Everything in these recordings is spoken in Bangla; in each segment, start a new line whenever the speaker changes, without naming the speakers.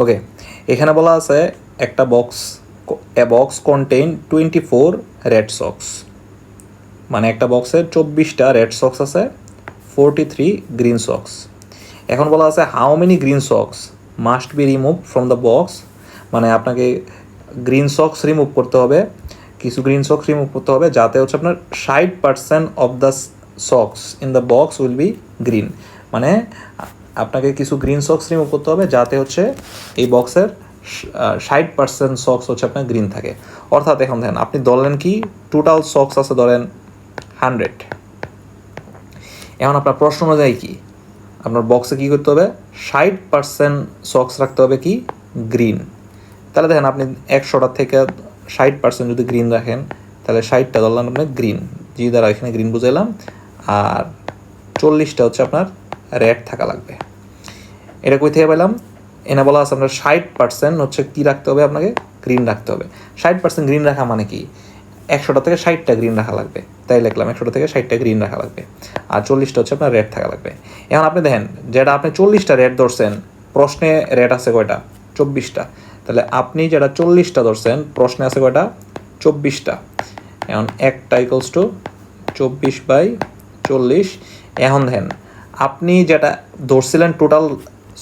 ওকে এখানে বলা আছে একটা box a box contain twenty four red socks মানে একটা বক্সে চব্বিশটা রেড সক্স আছে ফোরটি থ্রি গ্রিন সক্স এখন বলা আছে how many green socks must be remove from the box মানে আপনাকে গ্রিন সক্স রিমুভ করতে হবে, কিছু গ্রিন সক্স রিমুভ করতে হবে, যাতে হচ্ছে আপনার ষাট percent of the socks in the box will be green মানে আপনাকে কিছু গ্রিন সক্স রিমুভ করতে হবে, যাতে হচ্ছে এই বক্সের ষাট পার্সেন্ট সক্স হচ্ছে আপনার গ্রিন থাকে। অর্থাৎ এখন দেখেন, আপনি ধরলেন কি টোটাল সক্স আছে ধরেন হান্ড্রেড এখন আপনার প্রশ্ন অনুযায়ী কি? আপনার বক্সে কী করতে হবে? ষাট পার্সেন্ট সক্স রাখতে হবে কি? গ্রিন তাহলে দেখেন, আপনি একশোটা থেকে ষাট পার্সেন্ট যদি গ্রিন রাখেন, তাহলে ষাটটা ধরলাম আপনার গ্রিন জি দ্বারা এখানে গ্রিন বুঝাইলাম। আর চল্লিশটা হচ্ছে আপনার রেড থাকা লাগবে। এটা কই থেকে পেলাম এনে বলা আছে আপনার ষাট পার্সেন্ট হচ্ছে কী রাখতে হবে আপনাকে? গ্রিন রাখতে হবে। ষাট পার্সেন্ট গ্রিন রাখা মানে কি? একশোটা থেকে ষাটটা গ্রিন রাখা লাগবে। তাই লিখলাম, একশোটা থেকে ষাটটা গ্রিন রাখা লাগবে। আর চল্লিশটা হচ্ছে আপনার রেড থাকা লাগবে। এখন আপনি দেখেন, যেটা আপনি চল্লিশটা রেড ধরছেন, প্রশ্নে রেড আছে কয়টা? চব্বিশটা। তাহলে আপনি যেটা চল্লিশটা ধরছেন, প্রশ্নে আছে কয়টা? চব্বিশটা। এখন একটা ইকলস টু চব্বিশ বাই চল্লিশ। এখন দেখেন আপনি যেটা ধরছিলেন টোটাল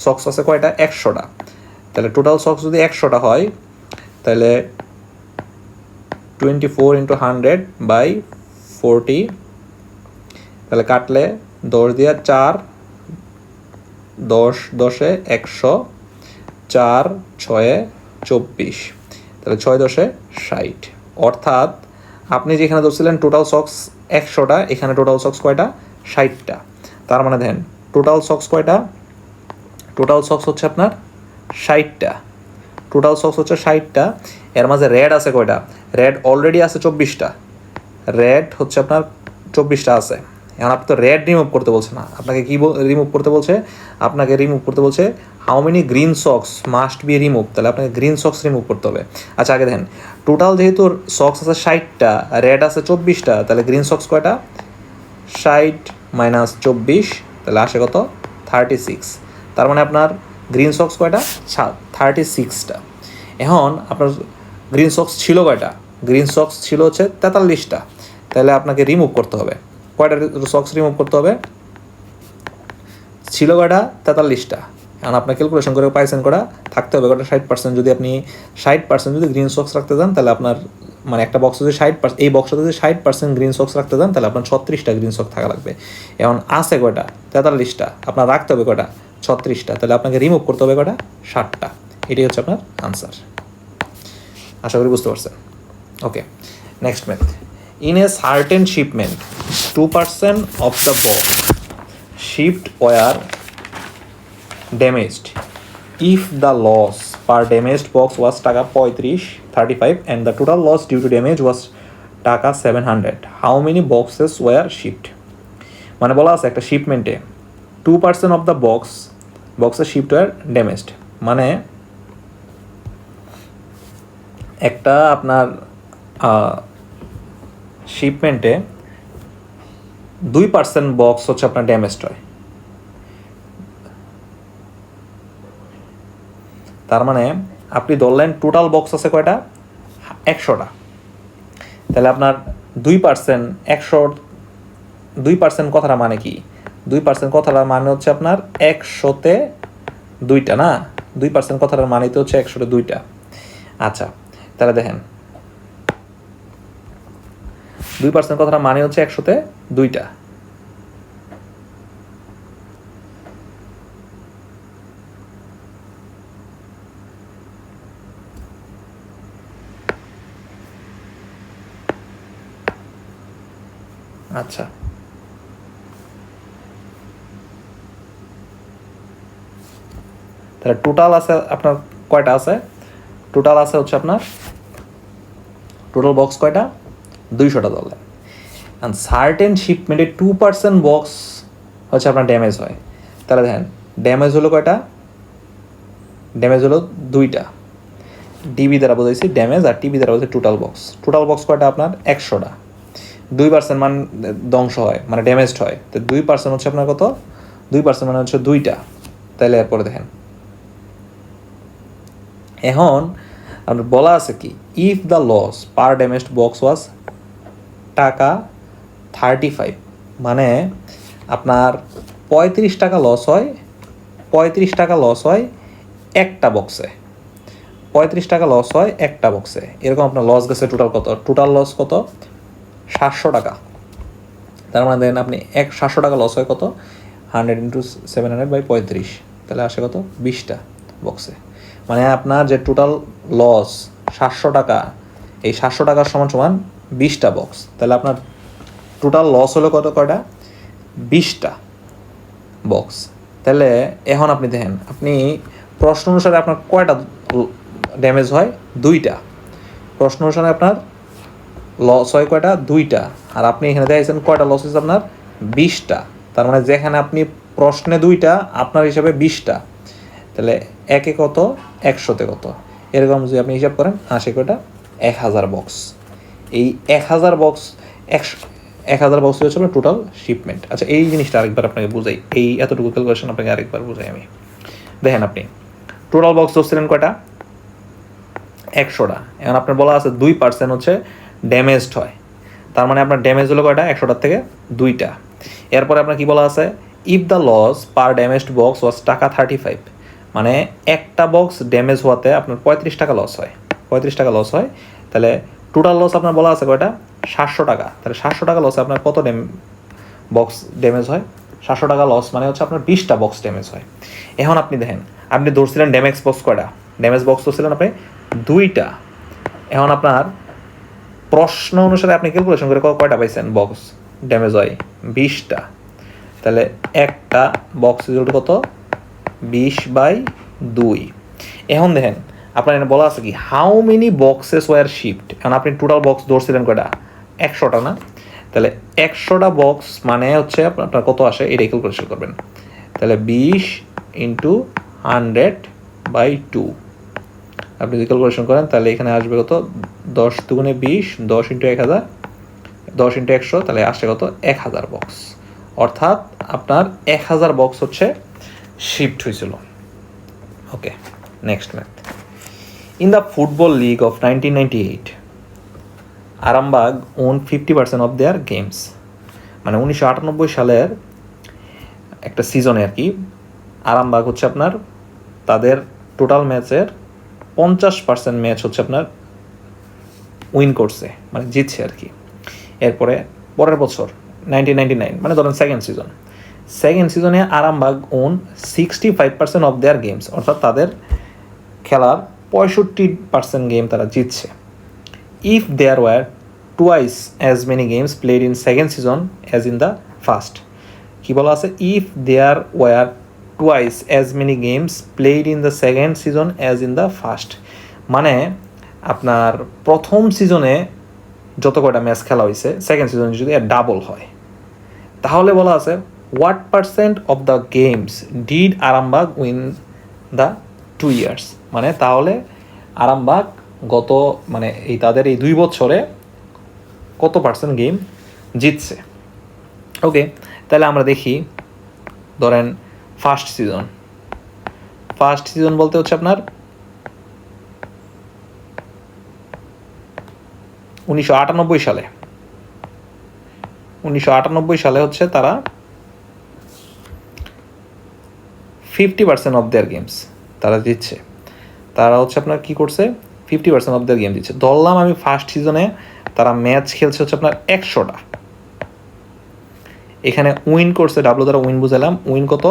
সক্স আছে কয়টা? একশোটা। তাহলে টোটাল সক্স যদি একশোটা হয়, তাহলে twenty four into hundred by forty তাহলে কাটলে দশ দিয়ে চার, দশ, দশে একশো, চার, ছয়ে চব্বিশ, তাহলে ছয় দশে ষাট। অর্থাৎ আপনি যেখানে ধরছিলেন টোটাল সক্স একশোটা, এখানে টোটাল সক্স কয়টা? ষাটটা। তার মানে দেখেন টোটাল সক্স কয়টা? টোটাল সক্স হচ্ছে আপনার ষাটটা। টোটাল সক্স হচ্ছে ষাটটা, এর মাঝে রেড আছে কয়টা? রেড অলরেডি আছে চব্বিশটা। রেড হচ্ছে আপনার চব্বিশটা আছে। এখন আপনি তো রেড রিমুভ করতে বলছে না। আপনাকে কি রিমুভ করতে বলছে? আপনাকে রিমুভ করতে বলছে how many green socks must be remove তাহলে আপনাকে গ্রিন সক্স রিমুভ করতে হবে। আচ্ছা আগে দেখেন টোটাল যেহেতু সক্স আছে ষাটটা রেড আছে চব্বিশটা, তাহলে গ্রিন সক্স কয়টা? ষাট মাইনাস চব্বিশ, তাহলে আসে কত? থার্টি সিক্স তার মানে আপনার গ্রিন সক্স কয়টা? থার্টি সিক্সটা এখন আপনার গ্রিন সক্স ছিল কয়টা? গ্রিন সক্স ছিল হচ্ছে তেতাল্লিশটা। তাহলে আপনাকে রিমুভ করতে হবে। কয়টা সক্স রিমুভ করতে হবে? ছিল কয়টা? তেতাল্লিশটা। এখন আপনার ক্যালকুলেশন করে পাইছেন করা থাকতে হবে কটা ষাট পার্সেন্ট যদি আপনি ষাট পার্সেন্ট যদি গ্রিন সক্স রাখতে যান তাহলে আপনার মানে একটা বক্সে যদি ষাট পার্সেন্ট এই বক্সে যদি ষাট পার্সেন্ট গ্রিন সক্স রাখতে চান, তাহলে আপনার ছত্রিশটা গ্রিন সক্স থাকা লাগবে। এখন আছে কয়টা? তেতাল্লিশটা। আপনার রাখতে হবে কয়টা? ছত্রিশটা। তাহলে আপনাকে রিমুভ করতে হবে কয়টা? ষাটটা। এটাই হচ্ছে আপনার আনসার আশা করি বুঝতে পারছেন। Okay next math in a certain shipment two percent of the box shift were damaged if the loss per damaged box was taka পঁয়ত্রিশ thirty five and the total loss due to damage was taka seven hundred how many boxes were shift মানে বলা আছে একটা শিপমেন্টে two percent of the box বক্সের শিফট ওয়ার ড্যামেজড মানে একটা আপনার শিপমেন্টে দুই পার্সেন্ট বক্স হচ্ছে আপনার ড্যামেজড হয়। তার মানে আপনি ধরলেন টোটাল বক্স আছে কয়টা? একশোটা। তাহলে আপনার দুই পার্সেন্ট একশো, দুই পার্সেন্ট কথাটা মানে কি? দুই পার্সেন্ট কথাটার মানে হচ্ছে আপনার একশোতে দুইটা, না? দুই পার্সেন্ট কথাটার মানে তো হচ্ছে একশোতে দুইটা। আচ্ছা তাহলে দেখেন। দুই পার্সেন্ট কথাটা মানে হচ্ছে একশোতে দুইটা। আচ্ছা। তাহলে টোটাল আছে আপনার কয়টা আছে? টোটাল আছে হচ্ছে আপনার টোটাল বক্স কয়টা? দুইশোটা দলে সার্টেন শিপমেন্টে টু পার্সেন্ট বক্স হচ্ছে আপনার ড্যামেজ হয়। তাহলে দেখেন ড্যামেজ হলো কয়টা? ড্যামেজ হলো দুইটা। ডিবি দ্বারা বোঝাইছি ড্যামেজ আর টিবি দ্বারা বোঝাই টোটাল বক্স টোটাল বক্স কয়টা আপনার? একশোটা। দুই পার্সেন্ট মান ধ্বংস হয় মানে ড্যামেজড হয়। তো দুই পার্সেন্ট হচ্ছে আপনার কত? দুই পার্সেন্ট মানে হচ্ছে দুইটা। তাইলে এরপরে দেখেন। এখন আপনার বলা আছে কি? If the loss per damaged box was taka thirty five মানে আপনার পঁয়ত্রিশ টাকা লস হয়, পঁয়ত্রিশ টাকা লস হয় একটা বক্সে পঁয়ত্রিশ টাকা লস হয় একটা বক্সে এরকম আপনার লস গেছে টোটাল কত? টোটাল লস কত? সাতশো টাকা। তার মানে দেন আপনি এক সাতশো টাকা লস হয় কত? Hundred into seven hundred by পঁয়ত্রিশ। তাহলে আসে কত? বিশটা বক্সে মানে আপনার যে টোটাল লস সাতশো টাকা, এই সাতশো টাকার সমান সমান বিশটা বক্স তাহলে আপনার টোটাল লস হলো কত কয়টা? বিশটা বক্স তাহলে এখন আপনি দেখেন, আপনি প্রশ্ন অনুসারে আপনার কয়টা ড্যামেজ হয়? দুইটা। প্রশ্ন অনুসারে আপনার লস হয় কয়টা? দুইটা। আর আপনি এখানে দেখেছেন কয়টা লস হয়েছে আপনার? বিশটা। তার মানে যেখানে আপনি প্রশ্নে দুইটা, আপনার হিসাবে বিশটা। তাহলে একে কত? একশোতে কত? এরকম যদি আপনি হিসাব করেন, আশি কয়টা? এক হাজার বক্স এই এক হাজার বক্স একশো, এক হাজার বক্স হচ্ছে আপনার টোটাল শিপমেন্ট আচ্ছা এই জিনিসটা আরেকবার আপনাকে বুঝাই। এই এতটুকু ক্যালকুলেশন আপনাকে আরেকবার বুঝাই আমি। দেখেন আপনি টোটাল বক্স ধরছিলেন কয়টা? একশোটা। এখন আপনার বলা আছে দুই পার্সেন্ট হচ্ছে ড্যামেজড হয়। তার মানে আপনার ড্যামেজ হলো কয়টা? একশোটার থেকে দুইটা। এরপরে আপনার কি বলা আছে? If the loss per damaged box was taka thirty five মানে একটা বক্স ড্যামেজ হওয়াতে আপনার পঁয়ত্রিশ টাকা লস হয়। পঁয়ত্রিশ টাকা লস হয়। তাহলে টোটাল লস আপনার বলা আছে কয়টা? সাতশো টাকা। তাহলে সাতশো টাকা লসে আপনার কত ড্যাম বক্স ড্যামেজ হয়? সাতশো টাকা লস মানে হচ্ছে আপনার বিশটা বক্স ড্যামেজ হয়। এখন আপনি দেখেন, আপনি ধরছিলেন ড্যামেজ বক্স কয়টা? ড্যামেজ বক্স ধরছিলেন আপনি দুইটা। এখন আপনার প্রশ্ন অনুসারে আপনি ক্যালকুলেশন করে কয়টা পাইছেন? বক্স ড্যামেজ হয় বিশটা। তাহলে একটা বক্স রেজাল্ট কত? বিশ বাই দুই। এখন দেখেন, আপনার এখানে বলা আছে কি how many boxes were shift এখন আপনি টোটাল বক্স ধরছিলেন কয়টা? একশোটা না? তাহলে একশোটা বক্স মানে হচ্ছে আপনার কত আসে? এটাই ক্যালকুলেশন করবেন। তাহলে বিশ ইন্টু হান্ড্রেড বাই টু আপনি যদি ক্যালকুলেশন করেন, তাহলে এখানে আসবে কত? দশ দুগুণে বিশ, দশ ইন্টু এক হাজার, দশ ইন্টু একশো, তাহলে আসছে কত? এক হাজার বক্স অর্থাৎ আপনার এক হাজার বক্স হচ্ছে শিফট হয়েছিল। Okay next math in the football league of nineteen ninety eight Arambagh won fifty percent of their games মানে উনিশশো আটানব্বই সালের একটা সিজনে আর কি, আরামবাগ হচ্ছে আপনার তাদের টোটাল ম্যাচের পঞ্চাশ পার্সেন্ট ম্যাচ হচ্ছে আপনার উইন করছে মানে জিতছে আর কি। এরপরে পরের বছর নাইনটিন নাইনটি নাইন মানে ধরেন সেকেন্ড সিজন সেকেন্ড সিজনে Arambagh won sixty five percent of their games অর্থাৎ তাদের খেলার পঁয়ষট্টি পার্সেন্ট গেম তারা জিতছে। If there were twice as many games played in second season as in the first কি বলা আছে? If there were twice as many games played in the second season as in the first মানে আপনার প্রথম সিজনে যত কয়টা ম্যাচ খেলা হয়েছে সেকেন্ড সিজনে যদি ডাবল হয়, তাহলে বলা আছে what percent of the games did Arambagh win the two years মানে তাহলে আরামবাগ গত মানে এই তাদের এই দুই বছরে কত পার্সেন্ট গেম জিতছে? ওকে তাহলে আমরা দেখি, ধরেন ফার্স্ট সিজন। ফার্স্ট সিজন বলতে হচ্ছে আপনার উনিশশো আটানব্বই সালে। উনিশশো আটানব্বই সালে হচ্ছে তারা fifty percent of their games তারা জিতছে তারা হচ্ছে আপনার কি করছে? Fifty percent of their game দিচ্ছে। ধরলাম আমি ফার্স্ট সিজনে তারা ম্যাচ খেলছে হচ্ছে আপনার একশোটা। এখানে উইন করছে ডাব্লু দ্বারা উইন বুঝালাম। উইন কত?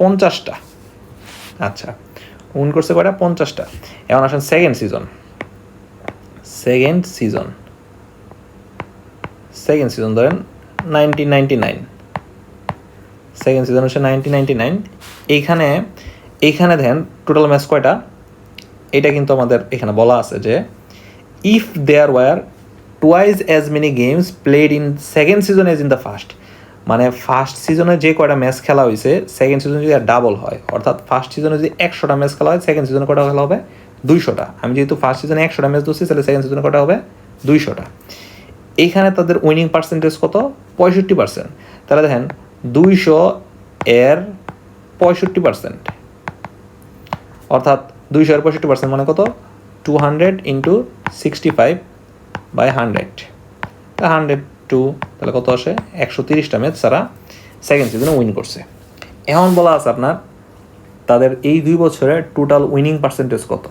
পঞ্চাশটা। আচ্ছা উইন করছে কয়টা? পঞ্চাশটা। এখন আসেন second season second season second season ধরেন nineteen ninety nine second season হচ্ছে নাইনটিন নাইনটি নাইন এইখানে এইখানে দেখেন টোটাল ম্যাচ কয়টা? এটা কিন্তু আমাদের এখানে বলা আছে যে if there were twice as many games played in second season as in the first মানে ফার্স্ট সিজনে যে কয়টা ম্যাচ খেলা হয়েছে সেকেন্ড সিজনে যদি ডাবল হয়, অর্থাৎ ফার্স্ট সিজনে যদি একশোটা ম্যাচ খেলা হয় সেকেন্ড সিজনে কয়টা খেলা হবে? দুইশোটা। আমি যেহেতু ফার্স্ট সিজনে একশোটা ম্যাচ ধরছি, তাহলে সেকেন্ড সিজনে কটা হবে? দুইশোটা। এইখানে তাদের উইনিং পার্সেন্টেজ কত? পঁয়ষট্টি পার্সেন্ট তাহলে দেখেন, দুইশো এর পঁয়ষট্টি পার্সেন্ট অর্থাৎ দুইশো এর পঁয়ষট্টি পার্সেন্ট মানে কত? Two hundred into sixty five by hundred hundred two, তাহলে কত আসে? একশো তিরিশটা ম্যাচ তারা সেকেন্ড সিজনে উইন করছে। এখন বলা আছে আপনার, তাদের এই দুই বছরে টোটাল উইনিং পার্সেন্টেজ কত?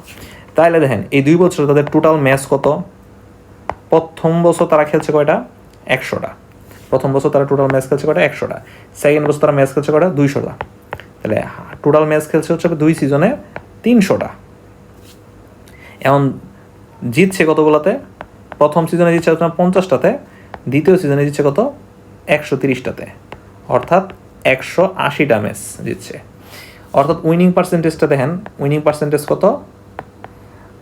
তাইলে দেখেন, এই দুই বছরে তাদের টোটাল ম্যাচ কত? প্রথম বছর তারা খেলছে কয়টা? একশোটা। প্রথম বছর তারা টোটাল ম্যাচ খেলছে কয়টা? একশোটা। সেকেন্ড বছর তারা ম্যাচ খেলছে কয়টা? দুইশোটা। তাহলে টোটাল ম্যাচ খেলছে হচ্ছে দুই সিজনে তিনশোটা। এখন জিতছে কতগুলোতে? প্রথম সিজনে জিতছে আপনার পঞ্চাশটাতে। দ্বিতীয় সিজনে জিতছে কত? একশো তিরিশটাতে। অর্থাৎ একশো আশিটা ম্যাচ জিতছে। অর্থাৎ উইনিং পার্সেন্টেজটা দেখেন উইনিং পার্সেন্টেজ কত?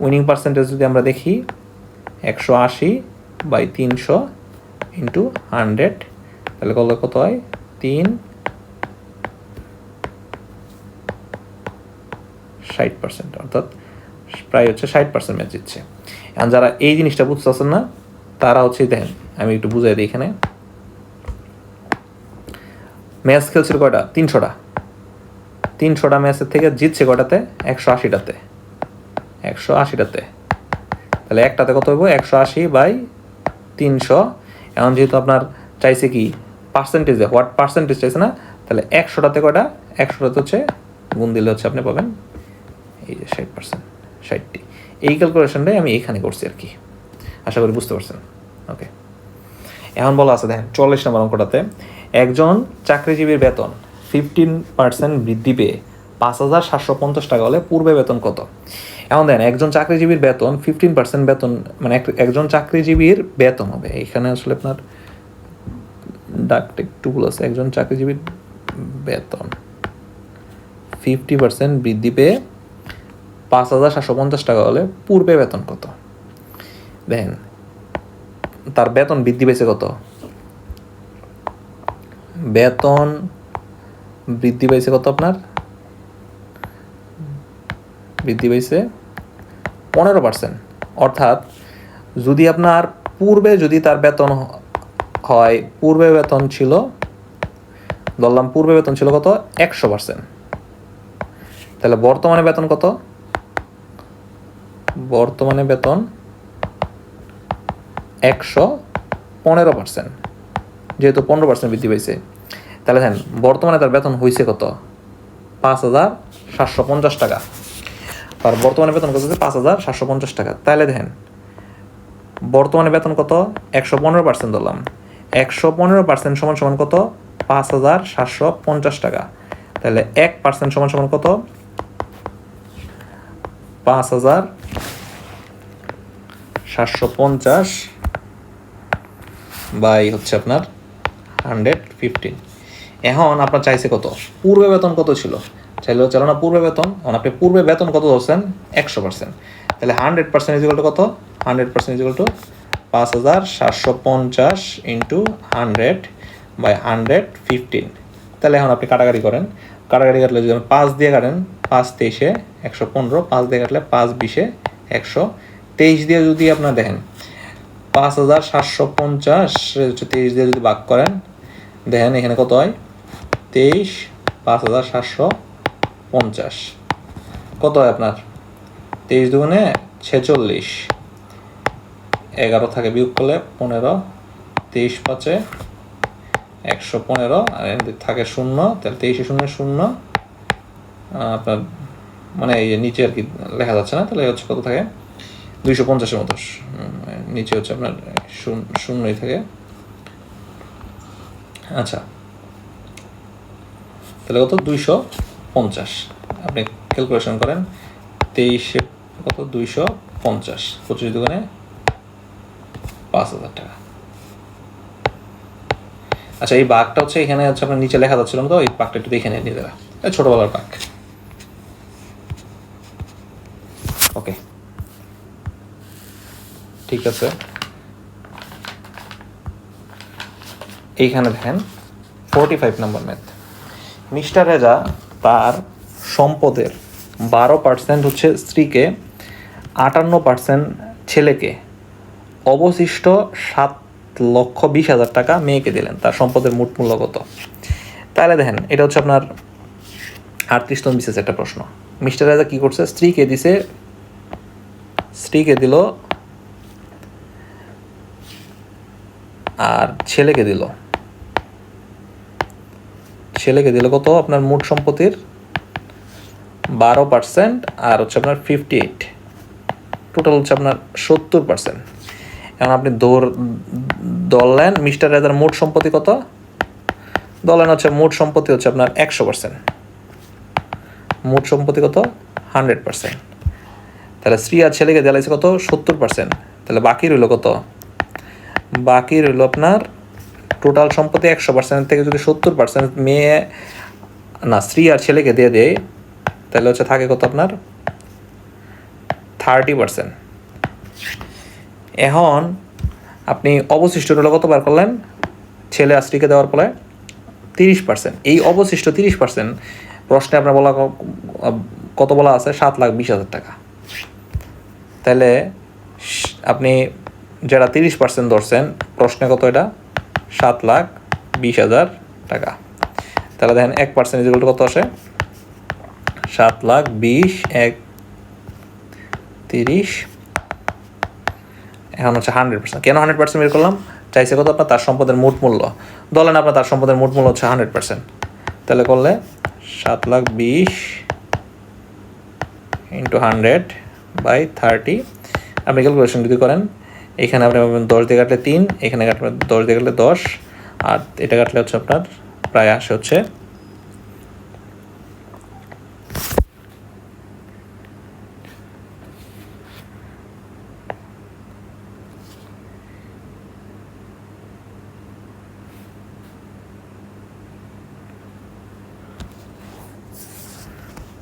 উইনিং পার্সেন্টেজ যদি আমরা দেখি, একশো আশি বাই তিনশো ইন্টু হান্ড্রেড, তাহলে কত কত হয়? তিন ষাট পার্সেন্ট অর্থাৎ প্রায় হচ্ছে ষাট পার্সেন্ট ম্যাচ জিতছে। যারা এই জিনিসটা বুঝতেছেন না তারা হচ্ছে দেখেন, আমি একটু বুঝাই দিই এখানে। ম্যাচ খেলছিল কয়টা? তিনশোটা। তিনশোটা ম্যাচের থেকে জিতছে কয়টাতে? একশো আশিটাতে। একশো আশিটাতে। তাহলে একটাতে কত হইব? একশো আশি বাই তিনশো। এখন যেহেতু আপনার চাইছে কি পার্সেন্টেজে হোয়াট পার্সেন্টেজ চাইছে না? তাহলে একশোটাতে কয়টা? একশোটাতে হচ্ছে গুণ দিলে হচ্ছে আপনি পাবেন এই যে ষাট পার্সেন্ট ষাটটি। এই ক্যালকুলেশনটাই আমি এখানে করছি আর কি। আশা করি বুঝতে পারছেন। ওকে এখন বলা আছে, দেখেন চল্লিশ নম্বর অঙ্কটাতে, একজন চাকরিজীবীর বেতন ফিফটিন পার্সেন্ট বৃদ্ধি পেয়ে পাঁচ হাজার সাতশো পঞ্চাশ টাকা হলে পূর্বে বেতন কত? এখন দেন একজন চাকরিজীবীর বেতন ফিফটিন পার্সেন্ট বেতন মানে এক- একজন চাকরিজীবীর বেতন হবে। এখানে আসলে আপনার ডাকটা একটু আছে। একজন চাকরিজীবীর বেতন ফিফটি পার্সেন্ট বৃদ্ধি পেয়ে পাঁচ হাজার সাতশো পঞ্চাশ টাকা হলে পূর্বে বেতন কত? দেখেন তার বেতন বৃদ্ধি পেয়েছে কত? বেতন বৃদ্ধি পাইছে কত আপনার? বৃদ্ধি পাইছে পনেরো পার্সেন্ট অর্থাৎ যদি আপনার পূর্বে যদি তার বেতন হয়, পূর্বে বেতন ছিল, ধরলাম পূর্বে বেতন ছিল কত? একশো পার্সেন্ট তাহলে বর্তমানে বেতন কত? বর্তমানে বেতন একশো পনেরো পার্সেন্ট যেহেতু পনেরো পার্সেন্ট বৃদ্ধি পাইছে। তাহলে দেখেন, বর্তমানে তার বেতন হয়েছে কত? পাঁচ হাজার সাতশো পঞ্চাশ টাকা। আর বর্তমানে বেতন কত পাঁচ হাজার সাতশো পঞ্চাশ টাকা। তাহলে দেখেন, বর্তমানে বেতন কত? একশো পনেরো পার্সেন্ট ধরলাম। একশো পনেরো পার্সেন্ট সমান সমান কত? পাঁচ হাজার সাতশো পঞ্চাশ টাকা। তাহলে এক পার্সেন্ট সমান সমান কত? পাঁচ হাজার সাতশো পঞ্চাশ বাই হচ্ছে আপনার হান্ড্রেড ফিফটিন। এখন আপনার চাইছে কত? পূর্বে বেতন কত ছিল? চাইলে চলো না, পূর্বে বেতন? এখন আপনি পূর্বে বেতন কত ধরছেন? একশো পার্সেন্ট। তাহলে hundred percent is equal to কত? Hundred percent is equal to পাঁচ হাজার সাতশো পঞ্চাশ into hundred by hundred fifteen. তাহলে এখন আপনি কাটাকাটি করেন। কাটাকাটি কাটলে যদি পাঁচ দিয়ে কাটেন, পাঁচ তেইশে একশো পনেরো, পাঁচ দিয়ে কাটলে পাঁচ বিশে একশো। তেইশ দিয়ে যদি আপনার দেখেন পাঁচ হাজার সাতশো পঞ্চাশ তেইশ দিয়ে যদি ভাগ করেন, দেখেন এখানে কত হয়? তেইশ, পাঁচ হাজার সাতশো পঞ্চাশ। কত হয় আপনার? তেইশ দুগুণে ছেচল্লিশ। এগারো থাকে বিয়োগ করলে পনেরো। তেইশ পাঁচে একশো পনেরো, আর থাকে শূন্য, তাহলে তেইশে শূন্য শূন্য আপনার মানে এই নিচে আর কি লেখা যাচ্ছে না, তাহলে হচ্ছে কত থাকে? দুইশো পঞ্চাশের মতো। নিচে হচ্ছে আপনার শূন্য, শূন্যই থাকে। আচ্ছা। তাহলে কত? দুইশো পঞ্চাশ। আপনি ক্যালকুলেশন করেন। তেইশে কত? দুইশো পঞ্চাশ। পঁচিশ দোকানে পাঁচ হাজার টাকা। আচ্ছা এই বাঘটা হচ্ছে এখানে হচ্ছে আপনার নিচে লেখা যাচ্ছিল তো? এই বাঘটা একটু দেখে নেন নিজেরা। ছোটবেলার বাঘ। ওকে। ঠিক আছে। এইখানে দেখেন forty five number math mister Reza তার সম্পদের বারো পার্সেন্ট হচ্ছে স্ত্রীকে, আটান্ন পার্সেন্ট ছেলেকে। অবশিষ্ট সাত লক্ষ বিশ হাজার টাকা মেয়েকে দিলেন, তার সম্পদের মোট মূল্য কত? তাহলে দেখেন, এটা হচ্ছে আপনার আটত্রিশতম বিশেষ একটা প্রশ্ন। মিস্টার রাজা কী করছে? স্ত্রীকে দিছে, স্ত্রীকে দিল আর ছেলেকে দিল। ছেলেকে দিল কত? আপনার মোট সম্পত্তির বারো পার্সেন্ট আর হচ্ছে আপনার ফিফটি এইট টোটাল হচ্ছে আপনার সত্তর পার্সেন্ট এখন আপনি দৌড় ধরলেন মিস্টার রাজার মোট সম্পত্তি কত? ধরলেন হচ্ছে মোট সম্পত্তি হচ্ছে আপনার একশো পার্সেন্ট মোট সম্পত্তি কত? হান্ড্রেড পার্সেন্ট তাহলে স্ত্রী আর ছেলেকে জ্বালাইছে কত? সত্তর পার্সেন্ট তাহলে বাকি রইল কত? বাকি রইল আপনার টোটাল সম্পত্তি একশো পার্সেন্ট থেকে যদি সত্তর পার্সেন্ট মেয়ে না, স্ত্রী আর ছেলেকে দিয়ে দেয়, তাহলে হচ্ছে থাকে কত আপনার? থার্টি পার্সেন্ট এখন আপনি অবশিষ্ট রইল কত বার করলেন? ছেলে আর স্ত্রীকে দেওয়ার ফলে তিরিশ পার্সেন্ট এই অবশিষ্ট তিরিশ পার্সেন্ট প্রশ্নে আপনার বলা কত বলা আছে? সাত লাখ বিশ হাজার টাকা। তাহলে আপনি যারা তিরিশ পার্সেন্ট ধরছেন, প্রশ্নে কত এটা? সাত লাখ বিশ হাজার টাকা। তাহলে দেখেন এক পার্সেন্ট ইজিকল কত আসে? সাত লাখ বিশ এক তিরিশ। এখন হচ্ছে হান্ড্রেড পার্সেন্ট কেন হান্ড্রেড পার্সেন্ট বের করলাম? চাইছে কত আপনার? তার সম্পদের মোট মূল্য। ধরেন আপনার তার সম্পদের মোট মূল্য হচ্ছে হান্ড্রেড পার্সেন্ট তাহলে করলে সাত লাখ বিশ ইন্টু হান্ড্রেড বাই থার্টি। আপনি ক্যালকুলেশন যদি করেন এখানে আপনি পাবেন দশ দিয়ে কাটলে তিন, এখানে কাটলে দশ দিয়ে কাটলে দশ, আর এটা কাটলে হচ্ছে আপনার প্রায় আসে হচ্ছে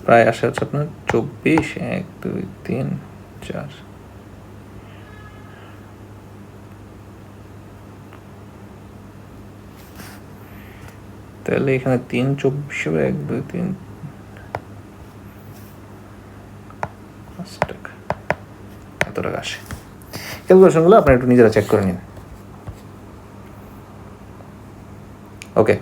প্রায় আসে হচ্ছে আপনার চব্বিশ, এক, দুই, তিন, চার। তাহলে এখানে তিন চব্বিশ হবে, এক দুই তিন। টাকা। এত টাকা আসে। ক্যালকুলেশনগুলো আপনারা একটু নিজেরা চেক করে নিন। ওকে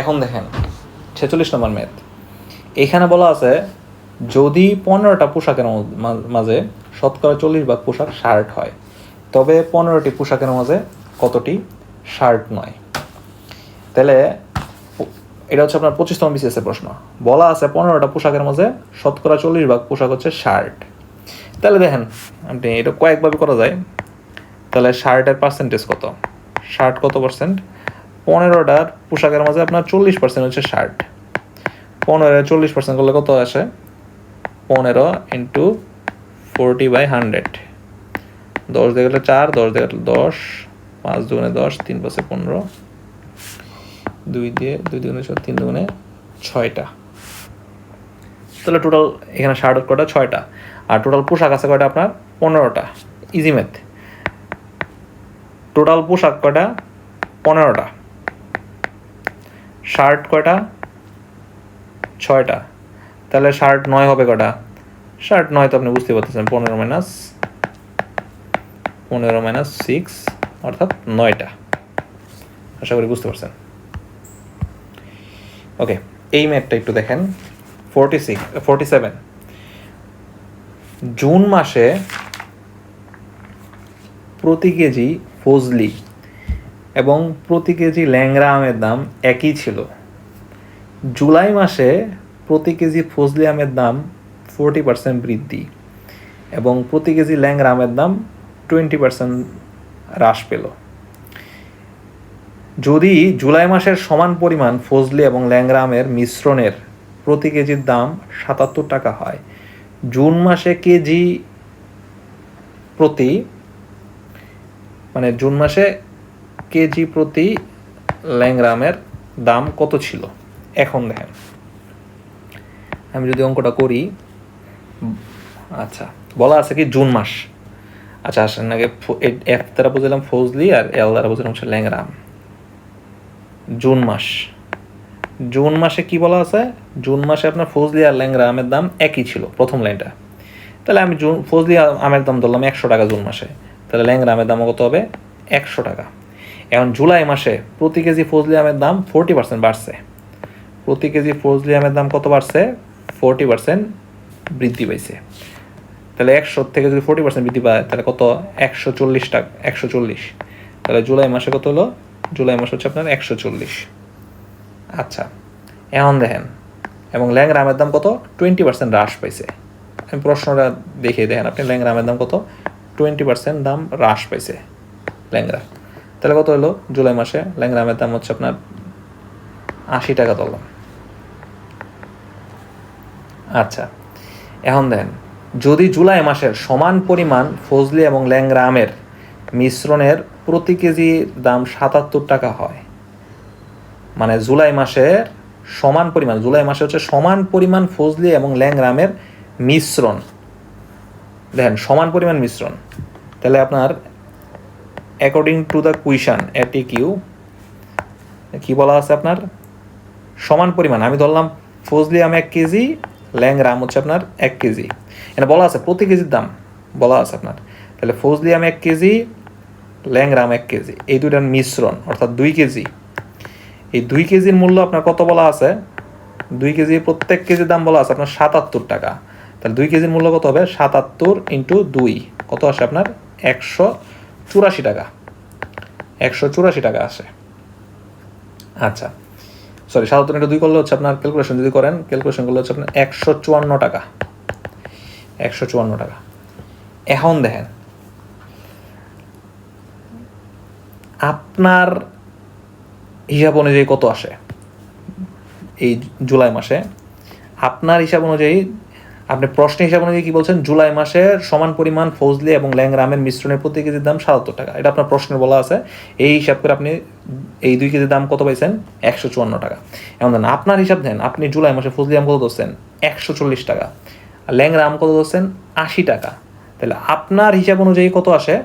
এখন দেখেন, ছেচল্লিশ নম্বর ম্যাথ এখানে বলা আছে, যদি পনেরোটা পোশাকের মাঝে শতকরা চল্লিশ ভাগ পোশাক শার্ট হয়, তবে পনেরোটি পোশাকের মাঝে কতটি? শার্ট নয়। তাহলে, এটা হচ্ছে আপনার পঁচিশতম বিসিএসের প্রশ্ন। বলা আছে পনেরোটা পোশাকের মাঝে শতকরা চল্লিশ ভাগ পোশাক হচ্ছে শার্ট তাহলে দেখেন, আপনি এটা কয়েকভাবে করা যায়। তাহলে শার্টের পার্সেন্টেজ কত? শার্ট কত পার্সেন্ট পনেরোটার পোশাকের মাঝে আপনার চল্লিশ পার্সেন্ট হচ্ছে শার্ট পনেরো চল্লিশ পার্সেন্ট করলে কত আসে? পনেরো ইন্টু ফোরটি বাই হান্ড্রেড দশ দিয়ে গেলে চার, দশ দিয়ে গেলে দশ, পাঁচ দুগুণে দশ, তিন পাঁচে পনেরো। দুই দিয়ে, দুই দুগুণে ছয়, তিন দুগুণে ছয়টা। তাহলে টোটাল এখানে শার্ট কটা ছয়টা। আর টোটাল পোশাক আছে কয়টা আপনার? পনেরোটা। ইজি ম্যাথ টোটাল পোশাক কয়টা? পনেরোটা। শার্ট কয়টা? ছয়টা। তাহলে শার্ট নয় হবে কটা? শার্ট নয় তো আপনি বুঝতে পারতেছেন, পনেরো মাইনাস পনেরো মাইনাস সিক্স অর্থাৎ নয়টা। আশা করি বুঝতে পারছেন। ওকে এই ম্যাথটা একটু দেখেন। Forty six forty seven June মাসে প্রতি কেজি ফজলি এবং প্রতি কেজি ল্যাংরা আমের দাম একই ছিল। জুলাই মাসে প্রতি কেজি ফজলি আমের দাম ফোরটি পার্সেন্ট বৃদ্ধি এবং প্রতি কেজি ল্যাংরা আমের দাম টোয়েন্টি পার্সেন্ট হ্রাস পেল। যদি জুলাই মাসের সমান পরিমাণ ফজলি এবং ল্যাংড়া আমের মিশ্রণের প্রতি কেজির দাম সাতাত্তর টাকা হয়, জুন মাসে কেজি প্রতি মানে জুন মাসে কেজি প্রতি ল্যাংরামের দাম কত ছিল? এখন দেখেন। আমি যদি অঙ্কটা করি আচ্ছা বলা আছে কি জুন মাস? আচ্ছা আসেন আগে এফ দ্বারা বুঝলাম ফজলি আর এল দ্বারা বুঝলাম হচ্ছে ল্যাংরাম জুন মাস। জুন মাসে কি বলা আছে? জুন মাসে আপনার ফজলি আর ল্যাংরা আমের দাম একই ছিল, প্রথম লাইনটা। তাহলে আমি জুন, ফজলি আমের দাম ধরলাম একশো টাকা জুন মাসে। তাহলে ল্যাংরা আমের দাম কত হবে? একশো টাকা। এখন জুলাই মাসে প্রতি কেজি ফজলি আমের দাম ফোরটি পার্সেন্ট বাড়ছে। প্রতি কেজি ফজলি আমের দাম কত বাড়ছে? ফোরটি পার্সেন্ট বৃদ্ধি পাইছে। তাহলে একশো থেকে যদি ফোরটি পার্সেন্ট বৃদ্ধি পায়, তাহলে কত? একশো চল্লিশ টাকা, একশো চল্লিশ। তাহলে জুলাই মাসে কত হলো? জুলাই মাস হচ্ছে আপনার একশো চল্লিশ। আচ্ছা এখন দেখেন, এবং ল্যাংরা আমের দাম কত? টোয়েন্টি পার্সেন্ট হ্রাস পাইছে। আমি প্রশ্নটা দেখিয়ে দেখেন, আপনি ল্যাংরা আমের দাম কত? টোয়েন্টি পার্সেন্ট দাম হ্রাস পাইছে ল্যাংরা তাহলে কত হলো? জুলাই মাসে ল্যাংরা আমের দাম হচ্ছে আপনার আশি টাকা ধরলাম আচ্ছা এখন দেন যদি জুলাই মাসের সমান পরিমাণ ফজলি এবং ল্যাংরা আমের মিশ্রণের প্রতি কেজি দাম সাতাত্তর টাকা হয় মানে জুলাই মাসের সমান পরিমাণ, জুলাই মাসে হচ্ছে সমান পরিমাণ ফজলি এবং ল্যাংরা আমের মিশ্রণ। দেখেন, সমান পরিমাণ মিশ্রণ, তাহলে আপনার অ্যাকর্ডিং টু দ্য কুইশন এটি কিউ কি বলা আছে আপনার? সমান পরিমাণ, আমি ধরলাম ফজলি আম এক কেজি ল্যাংরা আম হচ্ছে আপনার এক কেজি। এটা বলা আছে প্রতি কেজির দাম, বলা আছে আপনার। তাহলে ফজলি আম এক কেজি ল্যাংরা আম এক কেজি, এই দুইটার মিশ্রণ, অর্থাৎ দুই কেজি। এই দুই কেজির মূল্য আপনার কত বলা আছে? দুই কেজি, প্রত্যেক কেজির দাম বলা আছে আপনার সাতাত্তর টাকা। তাহলে দুই কেজির মূল্য কত হবে? সাতাত্তর ইন্টু দুই, কত আসে আপনার? একশো চুরাশি টাকা। একশো চুরাশি টাকা আসে আচ্ছা সরি সাতাত্তর ইন্টু দুই করলে হচ্ছে আপনার ক্যালকুলেশন যদি করেন ক্যালকুলেশন করলে হচ্ছে আপনার একশো চুয়ান্ন টাকা। একশো চুয়ান্ন টাকা। এখন দেখেন, আপনার হিসাব অনুযায়ী কত আসে? এই জুলাই মাসে। আপনার হিসাব অনুযায়ী আপনি প্রশ্ন হিসাব অনুযায়ী কি বলছেন? জুলাই মাসের সমান পরিমাণ ফজলি এবং ল্যাংরামের মিশ্রণের প্রতি কেজির দাম সাতাত্তর টাকা। এটা আপনার প্রশ্নে বলা আছে। এই হিসাব করে আপনি এই দুই কেজির দাম কত পাইছেন? একশো চুয়ান্ন টাকা। এমন দেন আপনার হিসাব দেন আপনি জুলাই মাসে ফজলি আম কত ধরছেন? একশো চল্লিশ টাকা। আর ল্যাংরা আম কত ধরছেন? আশি টাকা। তাহলে আপনার হিসাব অনুযায়ী কত আসে?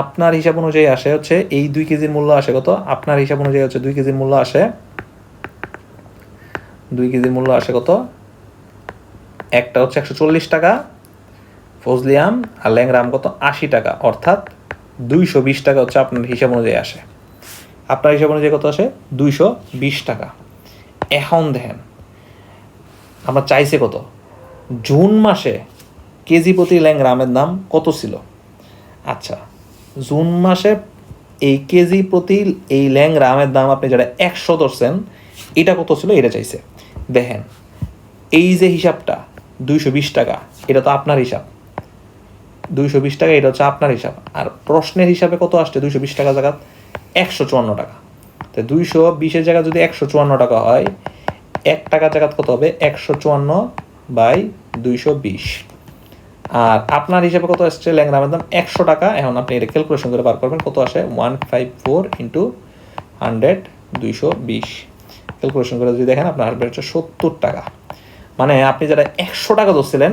আপনার হিসাব অনুযায়ী আসে হচ্ছে এই দুই কেজির মূল্য আসে কত? আপনার হিসাব অনুযায়ী হচ্ছে দুই কেজির মূল্য আসে, দুই কেজির মূল্য আসে কত? একটা হচ্ছে একশো চল্লিশ টাকা, ফজলি আম আর ল্যাংরা আম কত? আশি টাকা। অর্থাৎ দুইশো বিশ টাকা হচ্ছে আপনার হিসাব অনুযায়ী আসে। আপনার হিসাব অনুযায়ী কত আসে? দুইশো বিশ টাকা। এখন দেখেন, আমরা চাইছে কত? জুন মাসে কেজি প্রতি ল্যাংরা আমের দাম কত ছিল? আচ্ছা জুন মাসে এই কেজি প্রতি এই ল্যাংরা আমের দাম আপনি যারা একশো ধরছেন, এটা কত ছিল? এটা চাইছে। দেখেন, এই যে হিসাবটা দুইশো বিশ টাকা। এটা তো আপনার হিসাব। দুইশো বিশ টাকা, এটা হচ্ছে আপনার হিসাব। আর প্রশ্নের হিসাবে কত আসছে? দুইশো বিশ টাকা জায়গা একশো চুয়ান্ন টাকা। তো দুইশো বিশের জায়গা যদি একশো চুয়ান্ন টাকা হয়, এক টাকা জায়গা কত হবে? একশো চুয়ান্ন বাই দুইশো বিশ। আর আপনার হিসাবে কত আসছে? ল্যাংরামের দাম একশো টাকা। এখন আপনি এটা ক্যালকুলেশন করে বার করবেন, কত আসে? One five four into hundred দুইশো বিশ। ক্যালকুলেশন করে যদি দেখেন, আপনার আসবে হচ্ছে সত্তর টাকা। মানে আপনি যারা একশো টাকা ধরছিলেন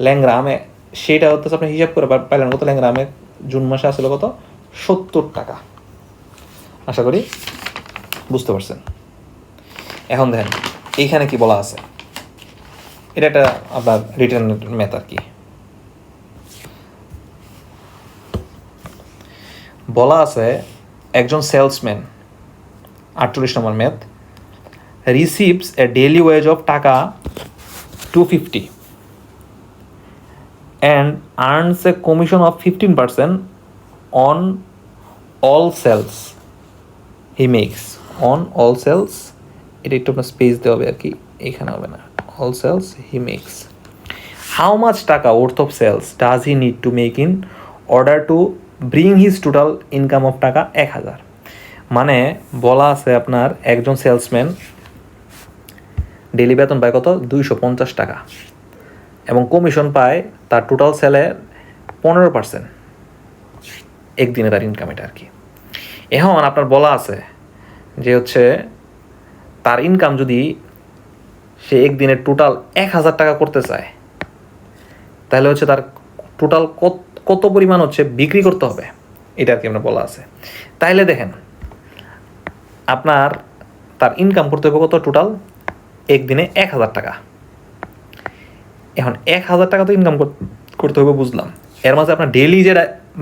ল্যাংরামে সেটা হচ্ছে আপনি হিসাব করে পাইলেন কত ল্যাংরামে জুন মাসে আসলে কত? সত্তর টাকা। আশা করি বুঝতে পারছেন। এখন দেখেন, এইখানে কি বলা আছে? এটা একটা আপনার রিটার্ন ম্যাথ আর কি। বলা আছে একজন সেলসম্যান আটচল্লিশ number math receives a daily wage of taka two fifty and earns a commission of fifteen percent on all sales he makes on all sales এটা একটু আপনার স্পেস দেওয়া হবে আর কি, এখানে হবে না। All sales he makes how much taka worth of sales does he need to make in order to bring his total income of taka এক হাজার? মানে বলা আছে আপনার একজন সেলসম্যান ডেলি বেতন পায় কত? দুইশো পঞ্চাশ টাকা। এবং কমিশন পায় তার টোটাল সেলের পনেরো পার্সেন্ট একদিনে তার ইনকাম এটা আর কি এখন আপনার বলা আছে যে হচ্ছে তার ইনকাম যদি সে একদিনে টোটাল এক হাজার টাকা করতে চায়, তাহলে হচ্ছে তার টোটাল কত পরিমাণ হচ্ছে বিক্রি করতে হবে? এটা আর কি আমরা বলা আছে। তাইলে দেখেন, আপনার তার ইনকাম করতে হবে কত টোটাল একদিনে এক হাজার টাকা। এখন এক হাজার টাকা তো ইনকাম করতে হবে, বুঝলাম। এর মাঝে আপনার ডেইলি যে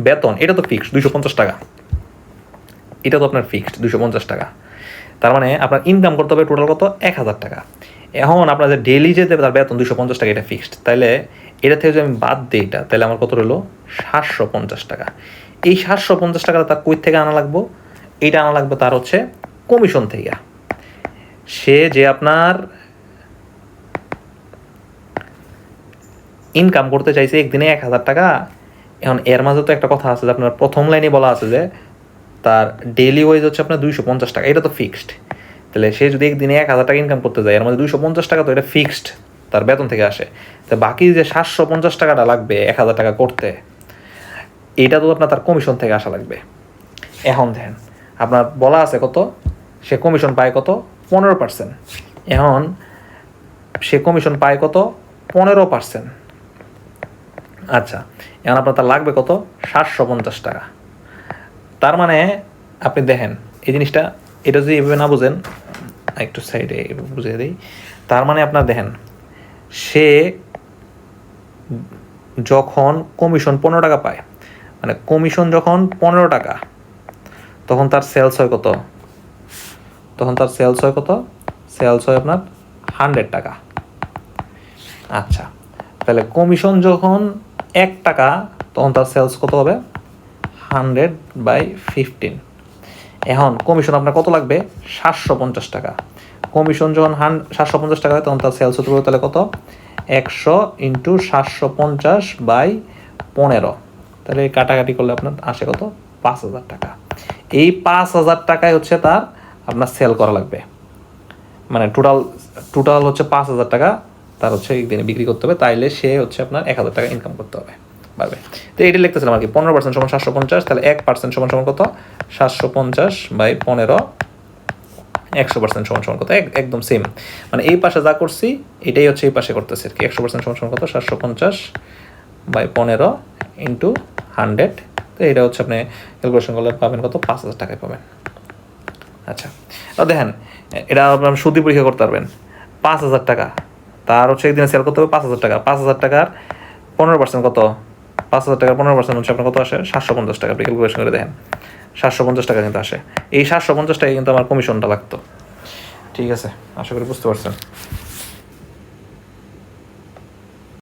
বেতন, এটা তো ফিক্সড দুইশো পঞ্চাশ টাকা। এটা তো আপনার ফিক্সড দুইশো পঞ্চাশ টাকা। তার মানে আপনার ইনকাম করতে হবে টোটাল কত? এক হাজার টাকা। এখন আপনার যে ডেইলি যে দেবে তার বেতন দুশো পঞ্চাশ টাকা, এটা ফিক্সড তাহলে এটা থেকে যদি আমি বাদ দিই এটা তাহলে আমার কত রইল? সাতশো পঞ্চাশ টাকা। এই সাতশো পঞ্চাশ টাকা তার কই থেকে আনা লাগবো? এইটা আনা লাগবে তার হচ্ছে কমিশন থেকে। সে যে আপনার ইনকাম করতে চাইছে একদিনে এক হাজার টাকা। এখন এর মাঝে তো একটা কথা আছে যে আপনার প্রথম লাইনে বলা আছে যে তার ডেইলি ওয়েজ হচ্ছে আপনার দুইশো পঞ্চাশ টাকা, এটা তো ফিক্সড তাহলে সে যদি একদিনে এক হাজার টাকা ইনকাম করতে যায়, এর মধ্যে দুইশো পঞ্চাশ টাকা তো এটা ফিক্সড তার বেতন থেকে আসে। তো বাকি যে সাতশো পঞ্চাশ টাকাটা লাগবে এক হাজার টাকা করতে, এটা তো আপনার তার কমিশন থেকে আসা লাগবে। এখন দেখেন, আপনার বলা আছে কত? সে কমিশন পায় কত? পনেরো পার্সেন্ট এখন সে কমিশন পায় কত? পনেরো পার্সেন্ট আচ্ছা এখন আপনার তার লাগবে কত? সাতশো পঞ্চাশ টাকা। তার মানে আপনি দেখেন, এই জিনিসটা, এটা যদি এভাবে না বুঝেন, একটু সাইডে বুঝিয়ে দিই, তার মানে আপনার দেখেন, সে যখন কমিশন পনেরো টাকা পায় মানে কমিশন যখন পনেরো টাকা, তখন তার সেলস হয় কত? তখন তার সেলস হয় কত? সেলস হয় আপনার হান্ড্রেড টাকা। আচ্ছা তাহলে কমিশন যখন এক টাকা, তখন তার সেলস কত হবে? হান্ড্রেড বাই ফিফটিন এখন কমিশন আপনার কত লাগবে? সাতশো পঞ্চাশ টাকা। কমিশন যখন হান, সাতশো পঞ্চাশ টাকা হয়, তখন তার সেলস হতে তাহলে কত? একশো ইন্টু সাতশো পঞ্চাশ বাই পনেরো। তাহলে কাটাকাটি করলে আপনার আসে কত? পাঁচ হাজার টাকা। এই পাঁচ হাজার টাকায় হচ্ছে তার আপনার সেল করা লাগবে। মানে টোটাল টোটাল হচ্ছে পাঁচ হাজার টাকা। তার হচ্ছে একদিনে বিক্রি করতে হবে, তাইলে সে হচ্ছে আপনার এক হাজার টাকা ইনকাম করতে হবে। পারবে? তো এটি লিখতেছিলাম আর কি, পনেরো পার্সেন্ট সমান সাতশো পঞ্চাশ, তাহলে এক পার্সেন্ট সমান সমান কত? সাতশো পঞ্চাশ বাই পনেরো, একশো পার্সেন্ট সমান সমান কত? একদম সেম মানে এই পাশে যা করছি, এটাই হচ্ছে এই পাশে করতেছি আর কি। একশো পার্সেন্ট সমান সমান কত? সাতশো পঞ্চাশ বাই পনেরো ইন্টু হান্ড্রেড তো এটা হচ্ছে আপনি ক্যালকুলেশন করলে পাবেন কত? পাঁচ হাজার টাকায় পাবেন। আচ্ছা। তো দেখেন এটা আপনার সুদি পরীক্ষা করতে পারবেন। পাঁচ হাজার টাকা। তার হচ্ছে একদিনে সেল করতে হবে পাঁচ হাজার টাকা। পাঁচ হাজার টাকার পনেরো পার্সেন্ট কত? পাঁচ হাজার টাকার পনেরো পার্সেন্ট হচ্ছে আপনার কত আসে? সাতশো পঞ্চাশ টাকা, আপনি ক্যালকুলেশন করে দেখেন। সাতশো পঞ্চাশ টাকা কিন্তু আসে। এই সাতশো পঞ্চাশ টাকা কিন্তু আমার কমিশনটা লাগতো। ঠিক আছে? আশা করি বুঝতে পারছেন।